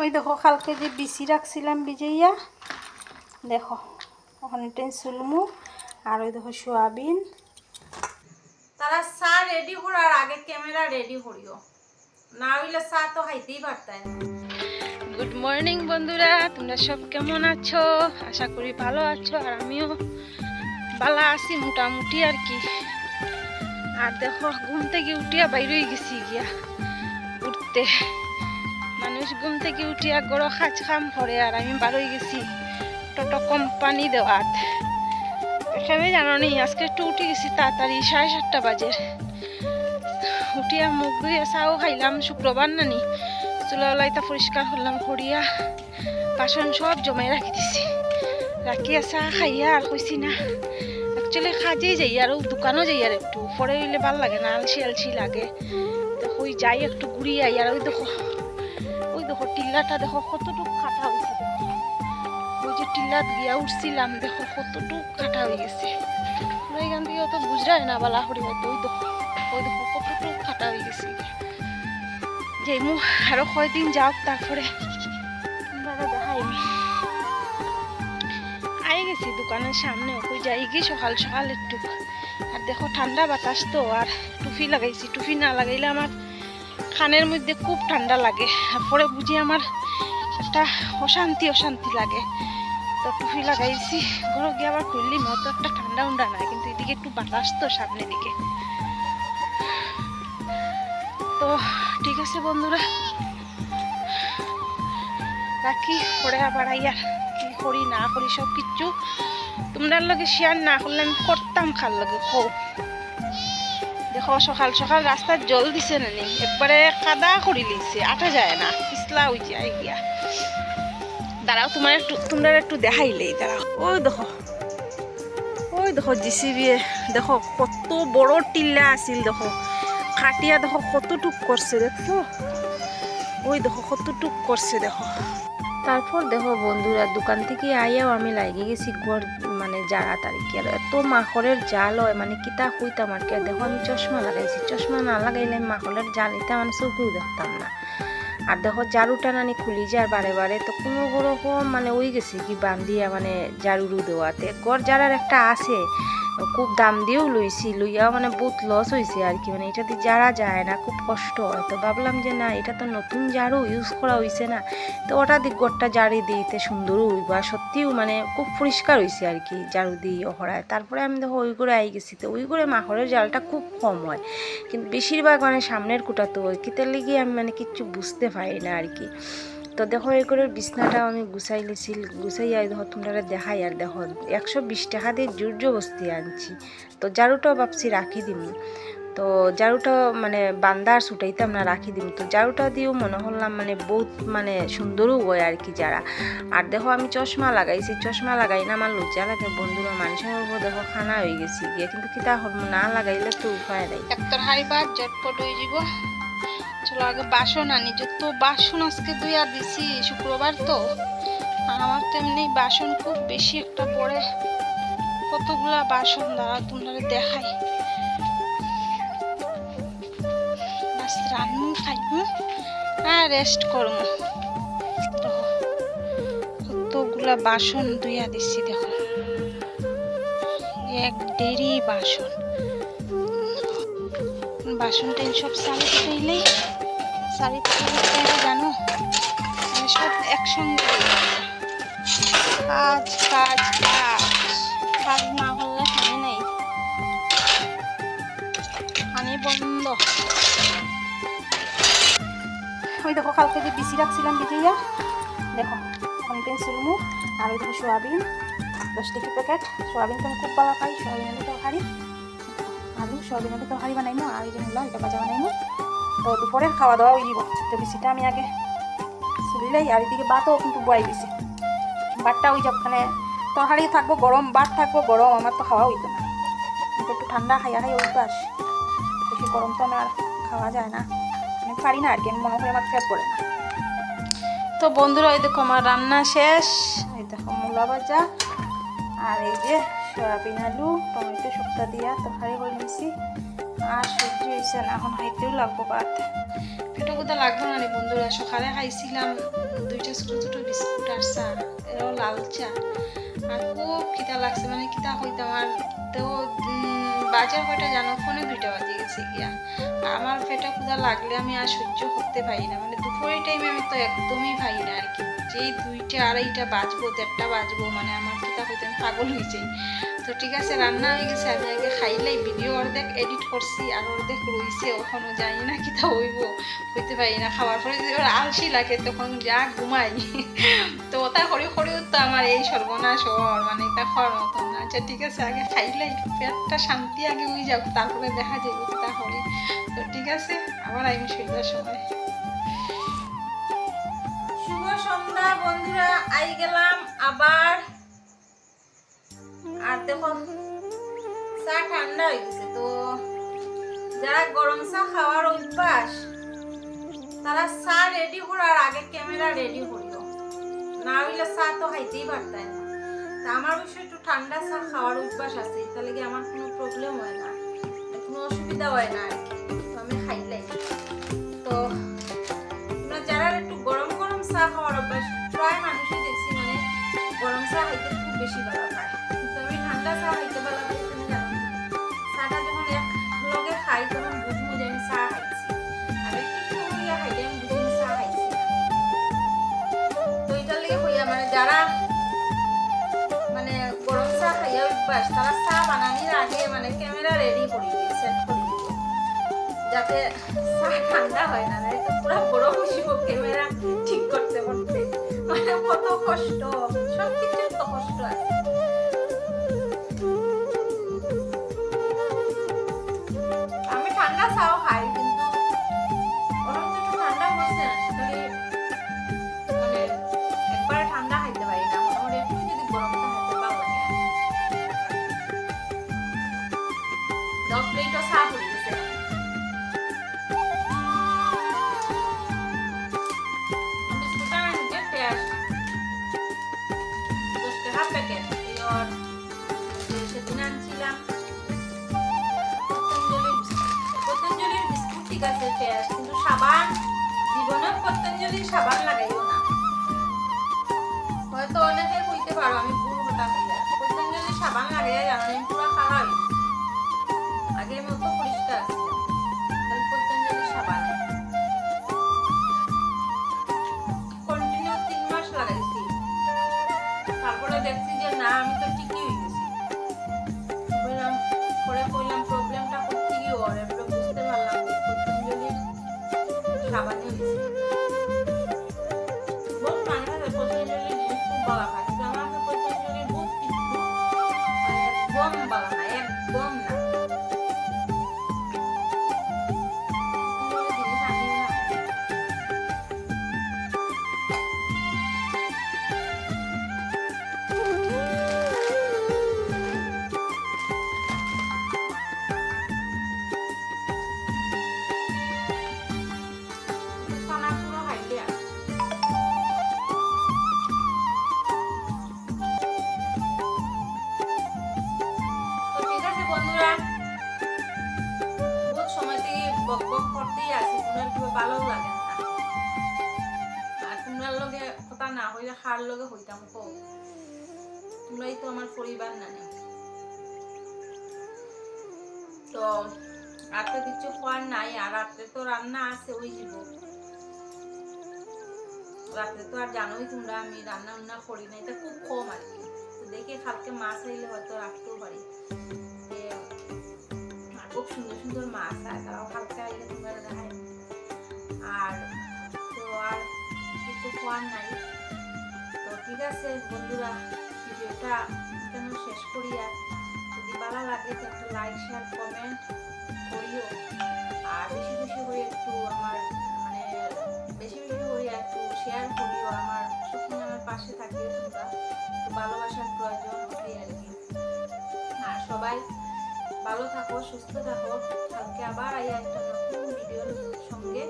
ওই দেখো কালকে যে বিসি রাখছিলাম বিজইয়া দেখো ওখানে টেন সুলমু আর ওই দেখো সোয়াবিন। তারা চা রেডি করার আগে ক্যামেরা রেডি করিও। না হইলে চা তো খাইতেই পারতাই না গুড মর্নিং বন্ধুরা তোমরা সব কেমন আছো? আশা করি ভালো আছো আর আমিও ভালো আছি মোটামুটি আর কি। আর দেখো ঘুম থেকে উঠিয়া বাইরে গেছি গিয়া উঠতে। মানুষ ঘুম থেকে উঠিয়া গড় খাজ খাম করে আর আমি বারোই গেছি। টোটো কোম্পানি দেওয়াত। এখানে জানো নি, আজকে একটু উঠে গেছি তাড়াতাড়ি, সাড়ে সাতটা বাজে। উঠিয়া মুখ ধুয়ে চাও খাইলাম, শুক্রবার নানি। চুলাওলাইটা পরিষ্কার করলাম, করিয়া বাসন সব জমাই রাখি দিছি। রাখিয়া চা খাইয়া আর কইছি না। অ্যাকচুয়ালি কাজেই যাই আর দোকানও যাই আর একটু। পরে হইলে ভালো লাগে না আলসি আলসি লাগে। তো ওই যাই একটু ঘুরিয়ে আই আর ওই দেখো। দেখো, টিল্লাটা দেখো, কতটুকু কাটা হয়েছে ওই যে টিল্লাত গিয়া উঠছিলাম, দেখো, কতটুকু কাটা হয়ে গেছে। এখান থেকে অত বুঝরাই না বালা করি হয়তো ওই দেখো ওই দেখো, কতটুকু কাটা হয়ে গেছে। যেমু আরও কয়দিন যাওক তারপরে তোমরা দেখাই। আই গেছি দোকানের সামনে ওই যাই গিয়ে সকাল সকাল একটু। আর দেখো, ঠান্ডা বাতাস তো, আর টুপি লাগাইছি। টুপি না লাগাইলে আমার খানের মধ্যে খুব ঠান্ডা লাগে। পরে বুঝি আমার একটা অশান্তি অশান্তি লাগে। তো টুপি লাগাইছি ঘরে গিয়ে আবার খুললি মতো একটা ঠান্ডা উন্ডা নাই, কিন্তু এদিকে একটু বাতাস তো সামনের দিকে। তো ঠিক আছে বন্ধুরা, রাখি, পরে আবার আইয়ার কি করি, না করি সব কিচ্ছু তোমরা লগে শেয়ার না করলে আমি করতাম খাল লগে খো দেখো, সকাল সকাল রাস্তার জল দিছে না নি? একবারে কাদা করি লিছে আটা যায় না, পিছলা হয়ে যায় গিয়া। দাঁড়াও তোমার একটু তোমরা একটু দেখাইলেই দাঁড়াও। ওই দেখো ওই দেখো জিসিবি দেখো, কত বড় টিল্লা আছিল, দেখো। কাটিয়া দেখো, কতটুক করছে দেখছ? ওই দেখো, কতটুক করছে দেখো। তারপর দেখো, বন্ধুরা, দোকান থেকে আইয়াও আমি লাগিয়ে গেছি, ঘর যারা তারিখে আর এত মাখরের জাল হয় মানে কিতা খুঁইতাম আর কি দেখো আমি চশমা লাগাইছি, চশমা না লাগাইলে মাখরের জাল এটা মানে চোখেও দেখতাম না। আর দেখো জারুটা নানি খুলি যায় বারে বারে তো কোনো রকম মানে ওই গেছে, কি বান্ধিয়া মানে জারুরু দেওয়াতে। গড় জারার একটা আছে খুব দাম দিয়েও লইছি, লইয়া মানে বহুত লস হয়েছে আর কি। মানে এটা দিয়ে যারা যায় না, খুব কষ্ট হয়। তো ভাবলাম যে না, এটা তো নতুন ঝাড়ু ইউজ করা হয়েছে না। তো ওটা দিক গড়টা ঝাড়ি দিতে সুন্দরও হইব। আর সত্যিও মানে খুব পরিষ্কার হয়েছে আর কি ঝাড়ু দিয়ে হরায় তারপরে আমি দেখো ওই করে আই গেছি। তো ওই করে মাখরের জালটা খুব কম হয়। কিন্তু বেশিরভাগ মানে সামনের কুটা তো হয়। কিতার লেগে আমি মানে কিচ্ছু বুঝতে পারি না আর কি। তো দেখো, এই করে বিছনাটা আমি গুছাই লিছিল গুছাই আর দেখো তোমরা দেখাই আর দেখো, একশো বিশ টাকা দিয়ে জুর্য বস্তি আনছি। তো ঝাড়ুটাও ভাবছি রাখি দিম। তো ঝাড়ুটা মানে বান্দার ছুটাইতাম আমরা রাখি দিম। তো ঝাড়ুটা দিয়েও মনে হলাম মানে বহুত মানে সুন্দরও হয় আর কি যারা আর দেখো আমি চশমা লাগাইছি, চশমা লাগাই না আমার লজ্জা লাগে। বন্ধুরা, মানুষের উপর দেখো খানা হয়ে গেছি গিয়ে। কিন্তু কিতা হল না লাগাইলে তো উপায় নাই। হাই বাদ জটপট হয়ে যাব চলো আগে বাসন আনি যত বাসন আজকে দুইয়া দিছি, শুক্রবার তো। আর আমার তো এমনি বাসন খুব বেশি একটা পড়ে। কতগুলা বাসন দ্বারা তোমরা দেখাই। বাস রান্নু খাইমু আর রেস্ট করমু কতগুলা বাসন দুইয়া দিছি, দেখো। এক দেরি বাসন। বাসন টেন সব সারি দিলেই দিলে জানো? মানে সব একসঙ্গে। কাজ কাজ হলে হানি নেই। হানি বন্ধ। ওই দেখো, কালকে যে বিসি রাখছিলাম বিজয়া দেখো কন্টেন সুলমু আর ওই দেখো সোয়াবিন, দশ টাকা প্যাকেট। সোয়াবিন তো আমি খুব ভালো খাই সোয়াবিন আলু তরকারি আলু সোয়াবিন আলু তরকারি বানাইমো আর ওই যে এটা ভাজা বানাইমো তো দুপুরের খাওয়া দাওয়া হয়ে যাব তো বিসিটা আমি আগে চুলিলাই আর এদিকে ভাতও কিন্তু বয়াই দিছি। ভাতটা ওই যাবখানে তরকারি থাকব গরম ভাত থাকব গরম আমার তো খাওয়া হইতো না। একটু ঠান্ডা খাইয়া খাই অভ্যাস বেশি গরম তো আমার খাওয়া যায় না। আমি পারি না আর কি মনে করি আমার পেট পড়ে না। তো বন্ধুরা ওই দেখো আমার রান্না শেষ। এই দেখো মূলা ভাজা আর এই যে সয়াবিন আলু টমেটো শুক্তা দিয়া তরকারি করে নিয়েছি আর সহ্য হয়েছে না, এখন খাইতেও লাগবো ভাত। পেটো কোথা লাগবো না রে বন্ধুরা সকালে খাইছিলাম দুইটা ছোটো ছোটো বিস্কুট আর চা, এও লাল চা। আর খুব খিদা লাগছে মানে খিদা হইতাম আর তো বাজার কয়টা জানো? ফোনে দুইটা বাজে গেছে গিয়া। আমার পেটে ক্ষুধা লাগলে আমি আর সহ্য করতে পারি না মানে দুপুরের টাইমে আমি তো একদমই পাই না আর কি। যেই দুইটা আড়াইটা বাজবো, দেড়টা বাজবো মানে আমার খিদা হইতে পাগল হয়ে যাই। তো ঠিক আছে, রান্না হয়ে গেছে, আমি আগে খাইলাই, ভিডিও অর্ধেক এডিট করছি, আর অর্ধেক রইছে ওখানে জানি না কিতা হইব, হইতে পারি না, খাওয়ার পরে যদি আলসি লাগে, তখন যা ঘুমাই। তো ওটা হরি হরিও তো আমার এই সর্বনাশ হওয়ার মানে এটা খাওয়ার মতন না। আচ্ছা ঠিক আছে, আগে খাইলাই, পেটটা শান্তি আগে হয়ে যাক, তারপরে দেখা যাবে কিতা হরি তো ঠিক আছে, আবার আমি সন্ধ্যার সময়। সন্ধ্যা, বন্ধুরা, আই গেলাম আবার। আর দেখো, চা ঠান্ডা হয়ে গেছে তো। যারা গরম চা খাওয়ার অভ্যাস, তারা চা রেডি করার আগে ক্যামেরা রেডি করিও। না হইলে চা তো খাইতেই পারতাই না। তা আমার বিষয় একটু ঠান্ডা চা খাওয়ার অভ্যাস আছে, তাহলে কি আমার কোনো প্রবলেম হয় না? কোনো অসুবিধা হয় না আর কি। অভ্যাস তারা মানে ক্যামেরা রেডি করি দিবে যাতে চা ঠান্ডা হয় না পুরো গরম হইব ক্যামেরা ঠিক করতে ঠিক আছে টেস্ট কিন্তু সাবান জীবনে পতঞ্জলির সাবান লাগাইও না। হয়তো অনেকে কইতে পারো, আমি ভুল হতাম। পতঞ্জলির সাবান লাগাইয়া জানো আমি পুরো খারাপ আগের মতো করতেই আছি কোনো একটু ভালো লাগে আর তোমরার লগে কথা না হইলে খার লগে হইতাম কো তোমরাই তো আমার পরিবার না নে। তো রাতে কিছু খাওয়ার নাই আর রাতে তো রান্না আছে ওই যাব রাতে তো আর জানোই তোমরা আমি রান্না বান্না করি না এটা খুব কম আর কি দেখি কালকে মাছ আইলে হয়তো রাখতেও পারি খুব সুন্দর সুন্দর মাছ আছে তারাও আইলে তোমরা দেখাই আর তো আর কিছু খাওয়ার নাই। তো ঠিক আছে বন্ধুরা, ভিডিওটা কেন শেষ করি আর যদি ভালো লাগে তো একটা লাইক শেয়ার কমেন্ট করিও। আর বেশি বেশি করে একটু আমার মানে বেশি বেশি করে একটু শেয়ার করিও আমার, সবসময় আমার পাশে থাকিও তোমরা। একটু ভালোবাসার প্রয়োজন এই আর কি। আর সবাই ভালো থাকো সুস্থ থাকো। কালকে আবার আইয়া একটা নতুন ভিডিওর সঙ্গে